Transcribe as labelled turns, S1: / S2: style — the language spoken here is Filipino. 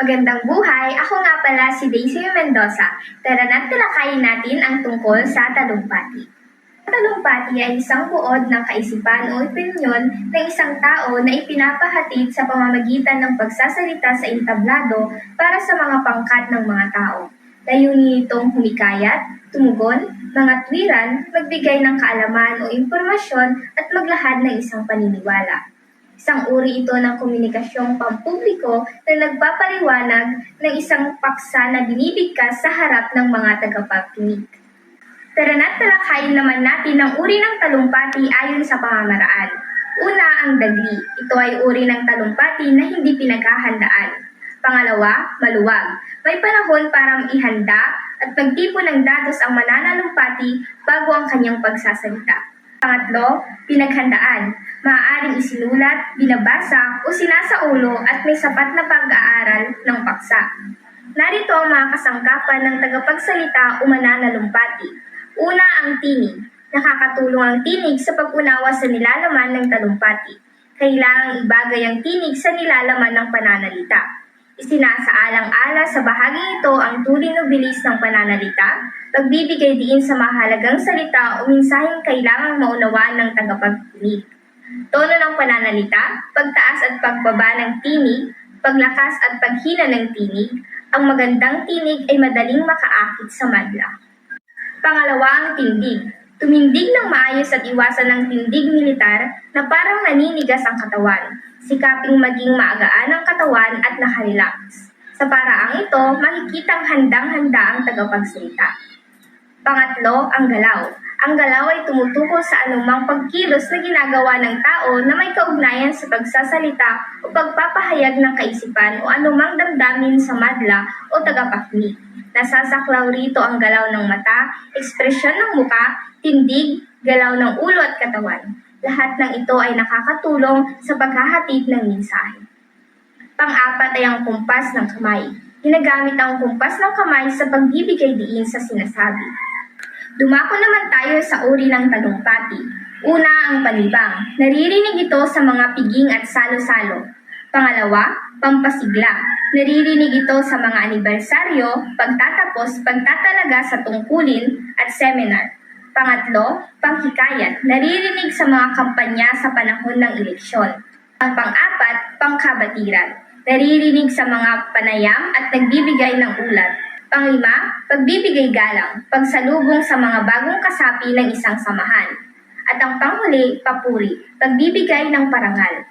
S1: Magandang buhay! Ako nga pala si Daisy Mendoza. Tara na't talakayin natin ang tungkol sa talumpati. Ang talumpati ay isang buod ng kaisipan o opinyon ng isang tao na ipinapahatid sa pamamagitan ng pagsasalita sa entablado para sa mga pangkat ng mga tao. Layunin nitong humikayat, tumugon, mga tuwiran, magbigay ng kaalaman o impormasyon at maglahad ng isang paniniwala. Isang uri ito ng komunikasyong pampubliko na nagpapaliwanag ng isang paksa na binibigkas sa harap ng mga tagapakinig. Tara na't talakayin naman natin ang uri ng talumpati ayon sa pamamaraan. Una, ang dagli. Ito ay uri ng talumpati na hindi pinaghahandaan. Pangalawa, maluwag. May panahon para ihanda at pagtipon ng datos ang mananalumpati bago ang kanyang pagsasalita. Pangatlo, pinaghandaan. Maaaring isinulat, binabasa o sinasaulo at may sapat na pag-aaral ng paksa. Narito ang mga kasangkapan ng tagapagsalita o mananalumpati. Una ang tinig. Nakakatulong ang tinig sa pag-unawa sa nilalaman ng talumpati. Kailangang ibagay ang tinig sa nilalaman ng pananalita. Isinasaalang-ala sa bahaging ito ang tuloy na bilis ng pananalita, pagbibigay diin sa mahalagang salita o mensaheng kailangang maunawaan ng tagapagkinig. Tono ng pananalita, pagtaas at pagbaba ng tinig, paglakas at paghina ng tinig, ang magandang tinig ay madaling makaakit sa madla. Pangalawa ang tindig. Tumindig ng maayos at iwasan ng tindig militar na parang naninigas ang katawan. Sikaping maging maagaan ang katawan at nakarelax. Sa paraang ito, makikitang handang-handa ang tagapagsalita. Pangatlo, ang galaw. Ang galaw ay tumutukoy sa anumang pagkilos na ginagawa ng tao na may kaugnayan sa pagsasalita o pagpapahayag ng kaisipan o anumang damdamin sa madla o tagapakinig. Nasasaklaw rito ang galaw ng mata, ekspresyon ng muka, tindig, galaw ng ulo at katawan. Lahat ng ito ay nakakatulong sa paghahatid ng mensahe. Pang-apat ay ang kumpas ng kamay. Ginagamit ang kumpas ng kamay sa pagbibigay diin sa sinasabi. Dumako naman tayo sa uri ng talumpati. Una ang panibang. Naririnig ito sa mga piging at salo-salo. Pangalawa, pampasigla. Naririnig ito sa mga anibersaryo, pagtatapos, pagtatalaga sa tungkulin at seminar. Pangatlo, panghikayat. Naririnig sa mga kampanya sa panahon ng eleksyon. Ang pang-apat, pangkabatiran. Naririnig sa mga panayam at nagbibigay ng ulat. Panglima, pagbibigay galang, pagsalubong sa mga bagong kasapi ng isang samahan. At ang panghuli, papuri, pagbibigay ng parangal.